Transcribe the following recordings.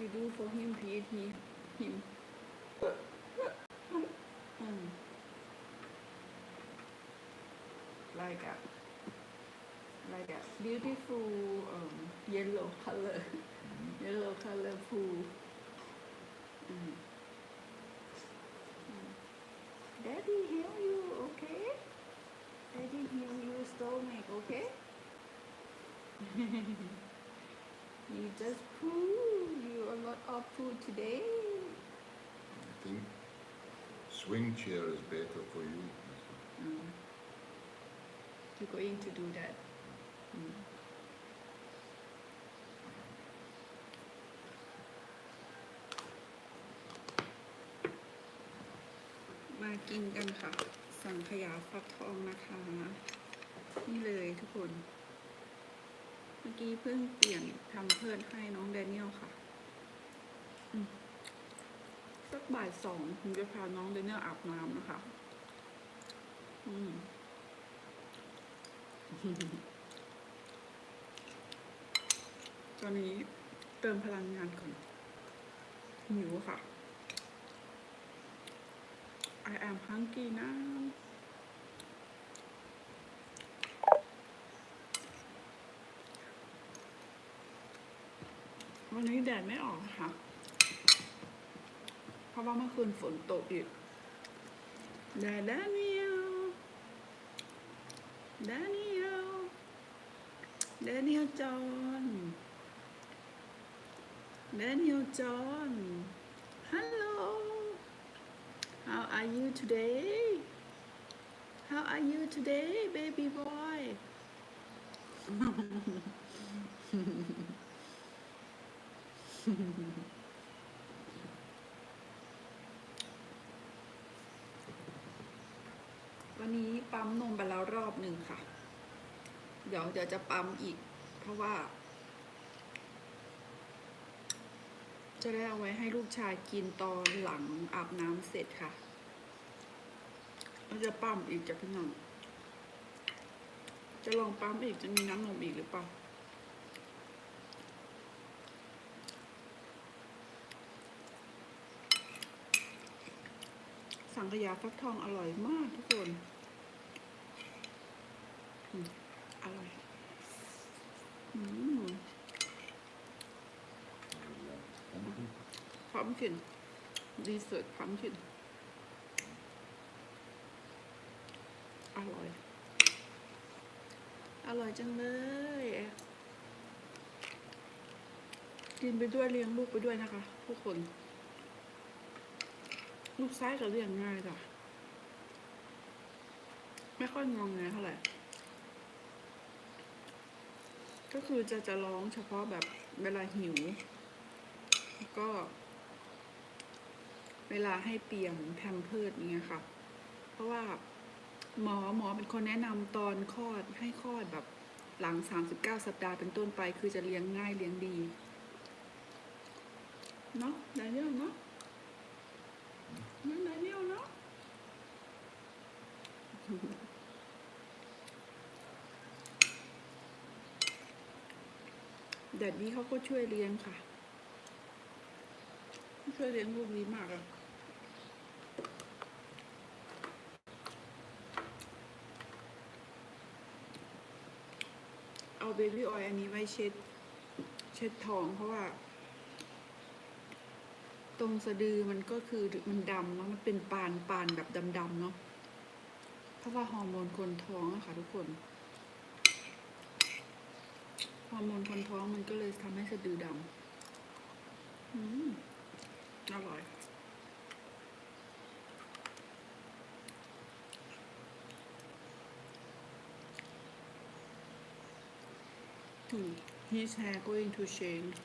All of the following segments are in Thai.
You do for him, feed he, him. mm. Like a, like a beautiful um, yellow color, mm-hmm. yellow color pool. Mm. Hmm. Daddy heal you, okay? Daddy heal you stomach, okay? you just poo. Lot of poo today I think swing chair is better for you. Mm. You're going to do that. Mm. มากินกันค่ะ สังขยาฟักทองนะคะ นี่เลยทุกคน เมื่อกี้เพิ่งเปลี่ยนทำเพื่อนให้น้องแดเนียลค่ะอืมสัก บ่ายสองผมจะพาน้องแดเนียลอาบน้ำนะคะ อืมตอนนี้เติมพลังงานก่อนหิวค่ะ I am hungry now วันนี้แดดไม่ออกค่ะ ราะว่าเมื่อคืนฝนตกอีกดาดาเนียลดาเนียลดาเนียลจอนดาเนียลจอนฮัลโหล how are you today how are you today baby boy วันนี้ปั๊มนมไปแล้วรอบหนึ่งค่ะ เดี๋ยวเดี๋ยวจะปั๊มอีก เพราะว่า จะได้เอาไว้ให้ลูกชายกินตอนหลังอาบน้ำเสร็จค่ะเราจะปั๊มอีกจะพี่น้องจะลองปั๊มอีกจะมีน้ำนมอีกหรือเปล่า สังขยาฟักทองอร่อยมากทุกคนอร่อยอืมพร้อมกินดีสิร์ตพร้อมกินอร่อย อร่อยจังเลย กินไปด้วยเลี้ยงลูกไปด้วยนะคะทุกคน ลูกซ้ายก็เลี้ยงง่ายจ้ะไม่ค่อยงองแงเท่าไหร่ ก็คือจะจะร้องเฉพาะแบบเวลาหิว แล้วก็ เวลาให้เปลี่ยนแพมเพิร์ดเงี้ยค่ะ เพราะว่าหมอหมอเป็นคนแนะนำตอนคลอดให้คลอดแบบหลัง 39 สัปดาห์เป็นต้นไป คือจะเลี้ยงง่ายเลี้ยงดี เนาะได้เรื่องเนาะ นั่นแหละเนี่ยเนาะแดดนี้เขาก็ช่วยเลี้ยงค่ะ ช่วยเลี้ยงลูกนี้มากอะเอาเบบี้ออยล์อันนี้ไว้เช็ด เช็ดท้องเพราะว่า ตรงสะดือมันก็คือมันดำเนาะมันเป็นปานปานแบบดำๆเนาะเพราะว่าฮอร์โมนคนท้องอะค่ะทุกคนฮอร์โมนคนท้องมันก็เลยทำให้สะดือดำอืมอร่อย Hmm. His hair going to change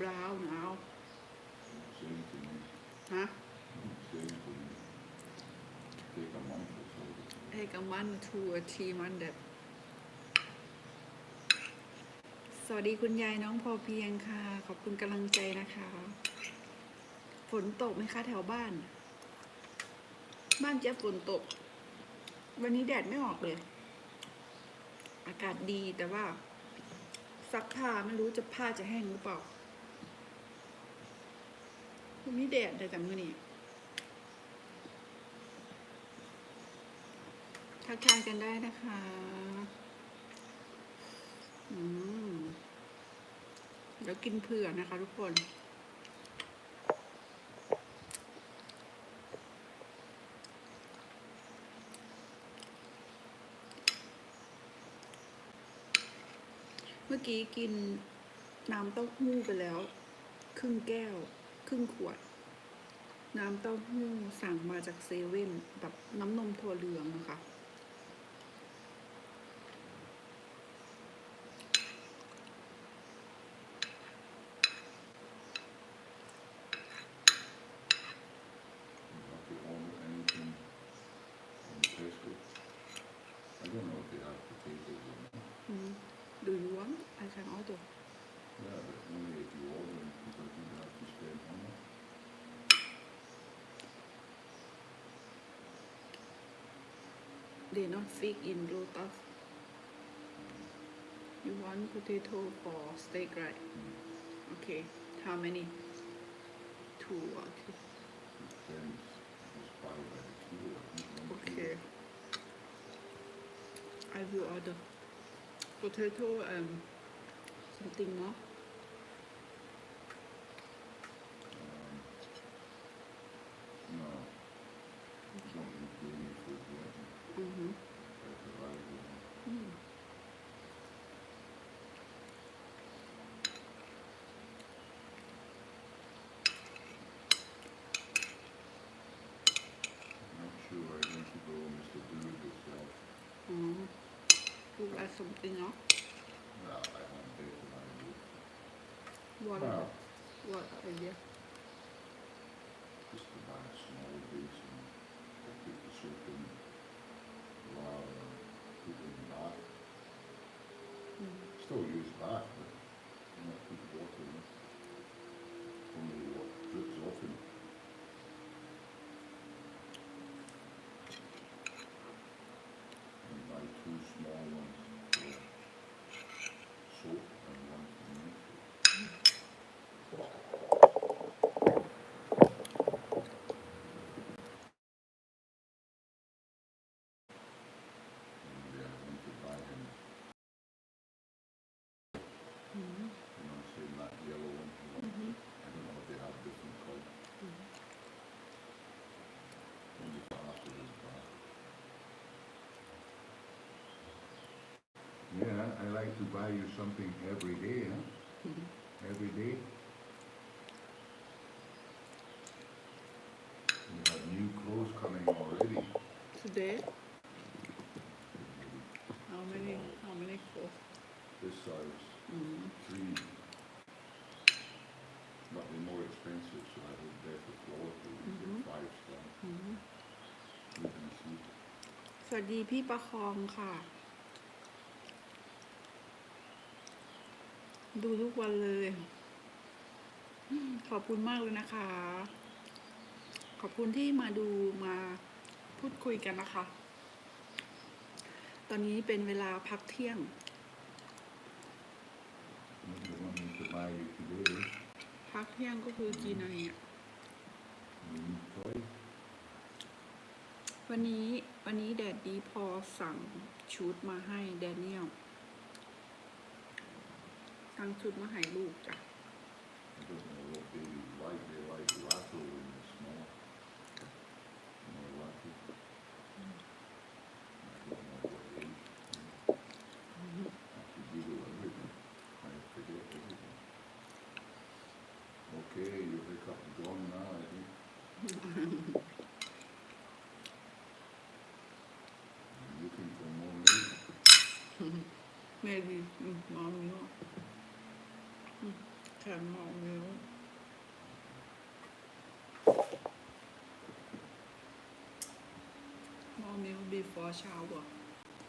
brown now Same to me. ฮะ Same to me. Take a one to a team on that สวัสดีคุณยายน้องพอเพียงค่ะ ขอบคุณกำลังใจนะคะ ฝนตกไหมคะแถวบ้าน บ้านเจ๊ฝนตก วันนี้แดดไม่ออกเลย อากาศดีแต่ว่าซักผ้าไม่รู้จะผ้าจะแห้งหรือเปล่า คุณนี่แดดแต่แต่มือนี่ทักทายกันได้นะคะ อืมเดี๋ยวกินเผื่อนะคะทุกคนเมื่อกี้กินน้ำเต้าหู้ไปแล้ว ครึ่งแก้ว ครึ่งขวด น้ำเต้าหู้สั่งมาจากเซเว่นแบบน้ำนมถั่วเหลืองนะคะ they not fit in lotus you want potato for steak right? Okay. How many? Two okay. Okay. I will order. Potato and something more look like something else Well, I want better idea. what Well, what idea I like to buy you something every day, huh? อืม Every day. You have new clothes coming already. today how many how many clothes This size, อืม three. But they're more expensive, so I hope better quality. You Mhm. get five star. อืม You can see. สวัสดีพี่ประคองค่ะ ดูทุกวันเลย ขอบคุณมากเลยนะคะ ขอบคุณที่มาดูมาพูดคุยกันนะคะ ตอนนี้เป็นเวลาพักเที่ยง What do you want me to buy you today? พักเที่ยงก็คือกี่นาทีอะ You need toys? วันนี้วันนี้แดดดีพอสั่งชุดมาให้แดเนียล สั่งชุดมาให้ลูกจ้ะ I don't know what babies like. They like Lato when they're small. You know, Lato. I don't know what age. I have to Google everything. I forget everything. Okay, your hiccup is gone now, I think. I'm looking for more milk. maybe อืมมอมิวอื มแค่มอมิว More milk before shower.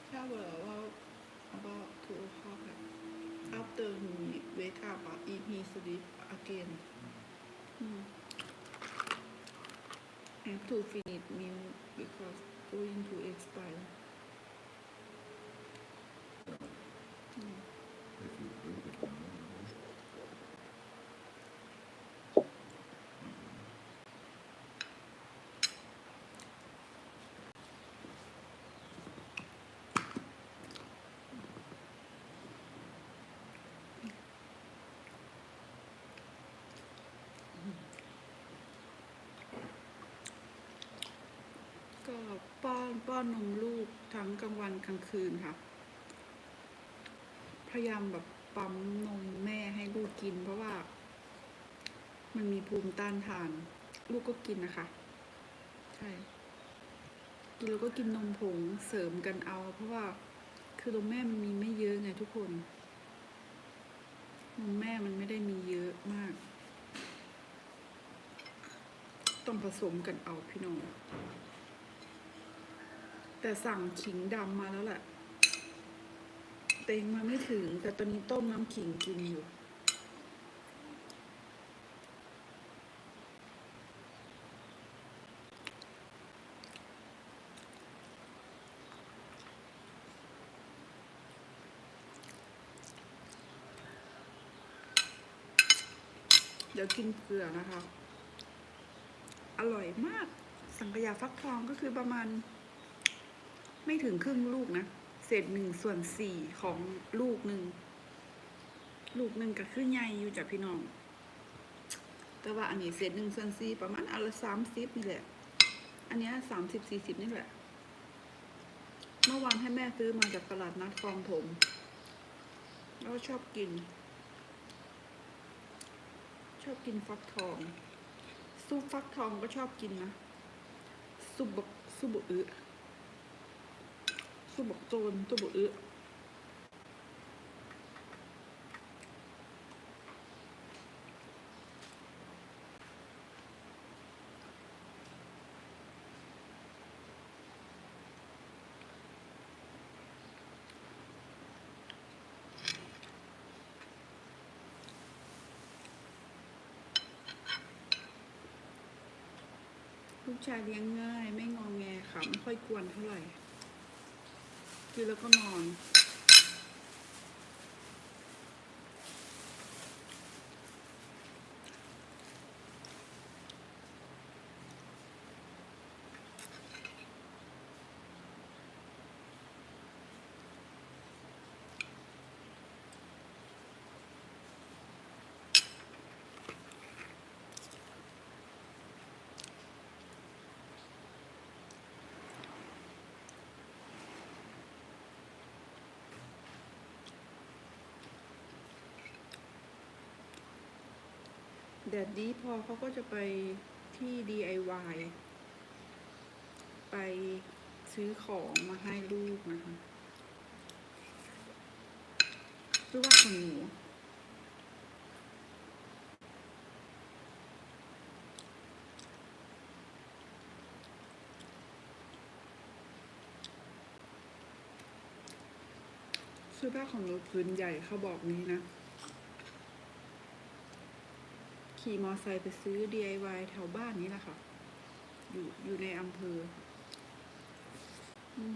Shower about about two o'clock. After he wake up, uh, if he sleep again. Mm. Have to finish milk because going to expire. If you drink it ป้อนป้อนนมลูกทั้งกลางวันกลางคืนค่ะ พยายามแบบปั๊มนมแม่ให้ลูกกิน เพราะว่า มันมีภูมิต้านทาน ลูกก็กินนะคะ ใช่กินแล้วก็กินนมผงเสริมกันเอา เพราะว่าคือนมแม่มันมีไม่เยอะไงทุกคนนมแม่มันไม่ได้มีเยอะมาก ต้องผสมกันเอาพี่น้อง แต่สั่งขิงดำมาแล้วแหละแต่ยังมาไม่ถึง แต่ตอนนี้ต้มน้ำขิงกินอยู่ เดี๋ยวกินเกลือนะคะ อร่อยมาก สังขยาฟักทองก็คือประมาณ ไม่ถึงครึ่งลูกนะ เศษหนึ่งส่วนสี่ของลูกหนึ่ง ลูกหนึ่งก็คือใหญ่อยู่จากพี่น้อง แต่ว่าอันนี้เศษหนึ่งส่วนสี่ประมาณอันละสามสิบนี่แหละ อันเนี้สามสิบสี่สิบนี่แหละ เมื่อวานให้แม่ซื้อมาจากตลาดนัดคลองถม แล้วชอบกิน ชอบกินฟักทอง ซุปฟักทองก็ชอบกินนะ ซุปบกซุปบกอึ ซุปบกโจนซุปบกอึลูกชายเลี้ยงง่าย ไม่งองแงค่ะ ไม่ค่อยกวนเท่าไหร่ กินแล้วก็นอน แดดดีพอเขาก็จะไปที่ DIY ไปซื้อของมาให้ลูกนะคะซื้อว่าของหนูซื้อผ้าของหนูพื้นใหญ่เขาบอกนี้นะ ขี่มอไซค์ไปซื้อ DIY แถวบ้านนี้แหละค่ะ อยู่อยู่ในอำเภอ อืม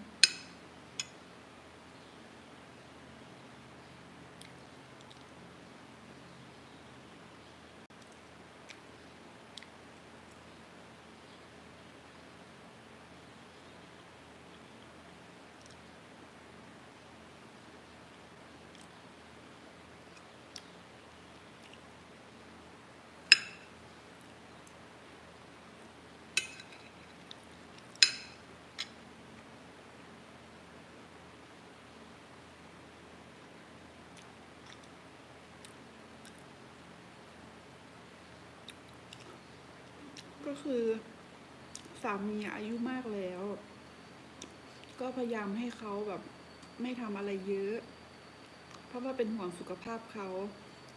ก็คือสามีอายุมากแล้ว ก็พยายามให้เขาแบบไม่ทำอะไรเยอะ เพราะว่าเป็นห่วงสุขภาพเขา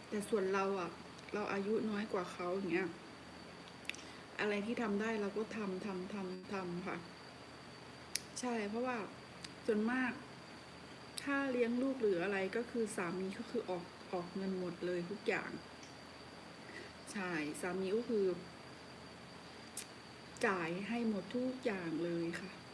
แต่ส่วนเราอะเราอายุน้อยกว่าเขาอย่างเงี้ยอะไรที่ทำได้เราก็ทำทำทำทำค่ะ ใช่เพราะว่าส่วนมาก ถ้าเลี้ยงลูกหรืออะไรก็คือสามีก็คือออกออกเงินหมดเลยทุกอย่าง ใช่ สามีก็คือ จ่ายให้หมดทุกอย่างเลยค่ะ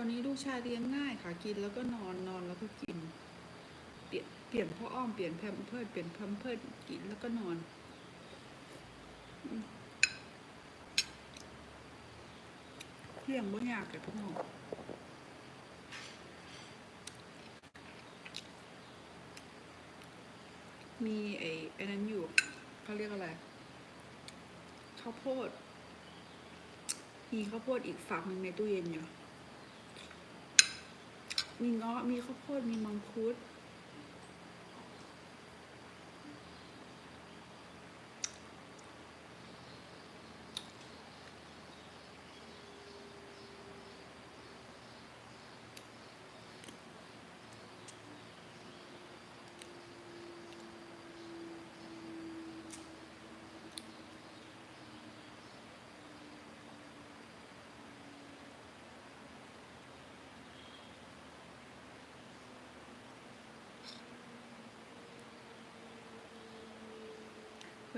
อนนี้ลูกชายเลี้ยงง่ายค่ะ กินแล้วก็นอนนอนแล้วก็กิน เปลี่ยนเปลี่ยนพ่ออ้อมเปลี่ยนแพมเพิร์ดเปลี่ยนแพมเพิร์ดกินแล้วก็นอนเลี้ยงบ่ยากเลยพี่น้องมีไอ้ไอ้นั้นอยู่เขาเรียกอะไรข้าวโพด มีข้าวโพดอีกฝักหนึ่งในตู้เย็นอยู่ มีเงาะมีข้าวโพดมีมังคุด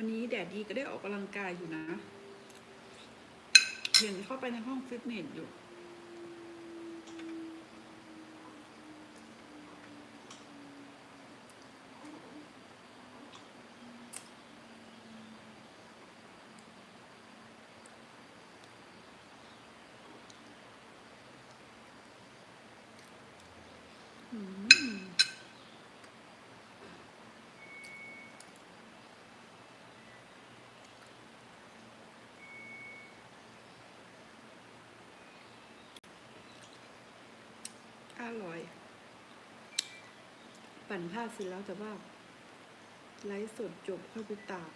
วันนี้แดดดีก็ได้ออกกำลังกายอยู่นะ เห็นเข้าไปในห้องฟิตเนสอยู่ อืม อร่อย ปั่นผ้าเสร็จแล้วแต่ว่าไลฟ์สดจบค่อยไปตาก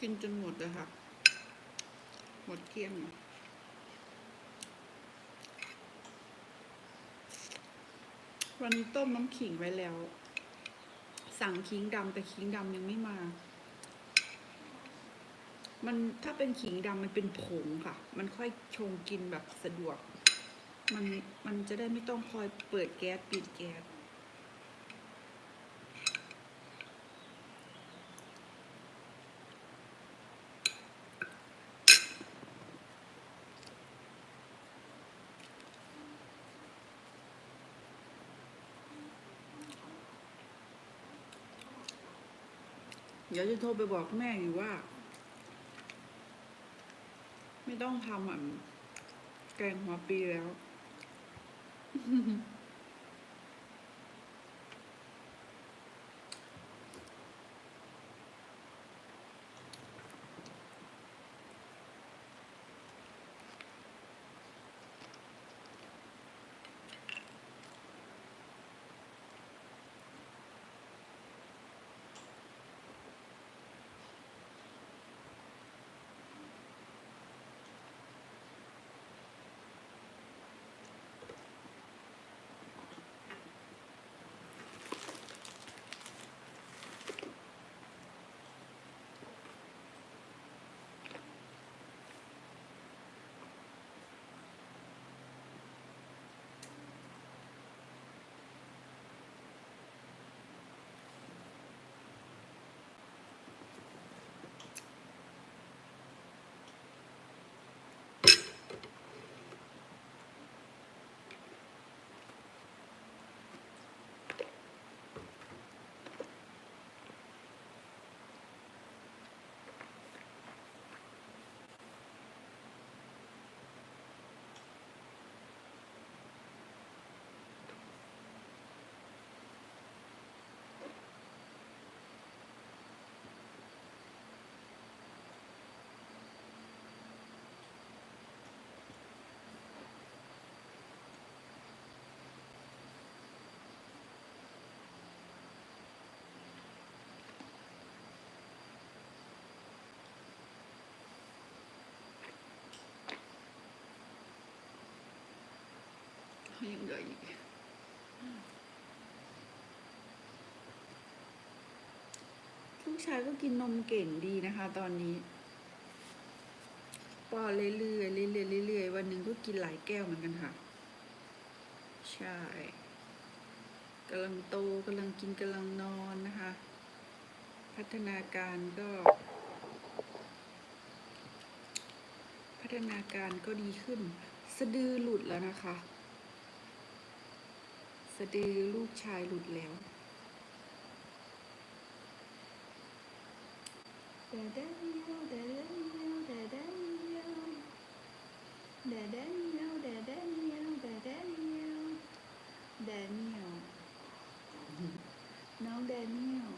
กินจนหมดเลยค่ะ หมดเกลี้ยงเลยวันนี้ต้มน้ำขิงไว้แล้ว สั่งขิงดำแต่ขิงดำยังไม่มา มันถ้าเป็นขิงดำมันเป็นผงค่ะ มันค่อยชงกินแบบสะดวก มันมันจะได้ไม่ต้องคอยเปิดแก๊สปิดแก๊ส เดี๋ยวจะโทรไปบอกแม่อยู่ว่า ไม่ต้องทำอะแกงหัวปีแล้ว ยังเหลืออีกลูกชายก็กินนมเก่งดีนะคะ ตอนนี้ป้อนเรื่อยๆเรื่อยๆเรื่อยๆวันหนึ่งก็กินหลายแก้วเหมือนกันค่ะ ใช่กำลังโตกำลังกินกำลังนอนนะคะ พัฒนาการก็ พัฒนาการก็ดีขึ้น สะดือหลุดแล้วนะคะะดือลูกชายหลุดแล้วดาดาเนียดาดาเนียดาดาเนียดาดาเนียดาดาเยดาดาเนียวแดเนียลน้องแดเนียล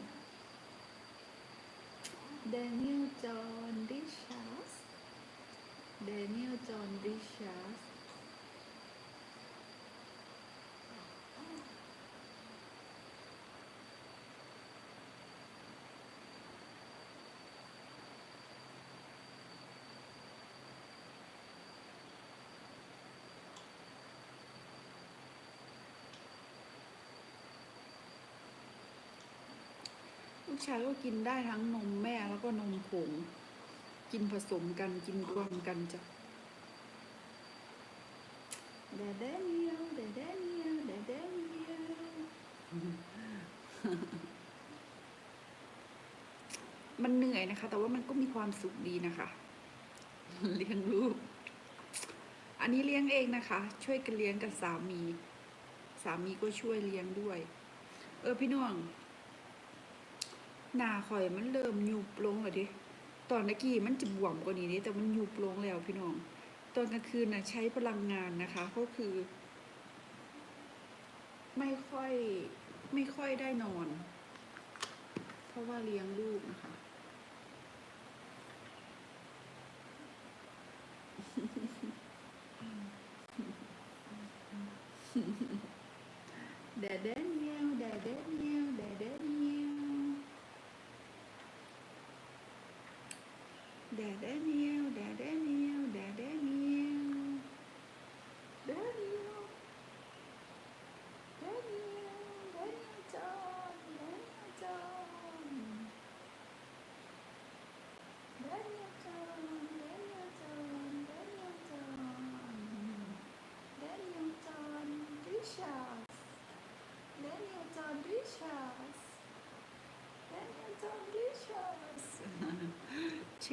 แดเนียลจอห์นดิชัสแดเนียลจอห์นดิชัสลูก ชายก็กินได้ทั้งนมแม่แล้วก็นมผง กินผสมกันกินรวมกันจ้ะเดเดเนียวเดเดเนียวเดเดเนียวมันเหนื่อยนะคะ แต่ว่ามันก็มีความสุขดีนะคะ เลี้ยงลูก อันนี้เลี้ยงเองนะคะ ช่วยกันเลี้ยงกับสามี สามีก็ช่วยเลี้ยงด้วย เออพี่น้อง หน้าข่อยมันเริ่มยุบลงแล้วดิตอนตะกี้มันจะบวมกว่านี้นี่แต่มันยุบลงแล้วพี่น้อง ตอนกลางคืนนะใช้พลังงานนะคะ ก็คือ ไม่ค่อยไม่ค่อยได้นอน เพราะว่าเลี้ยงลูกนะคะ แดดแดนเนียวแดดแดนเดดแดนเนียว แดดแดนเนียวแดดแดน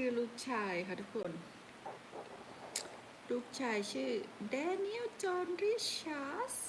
ชื่อลูกชายค่ะทุกคน ลูกชายชื่อเดนิเอลจอห์นริชาร์ส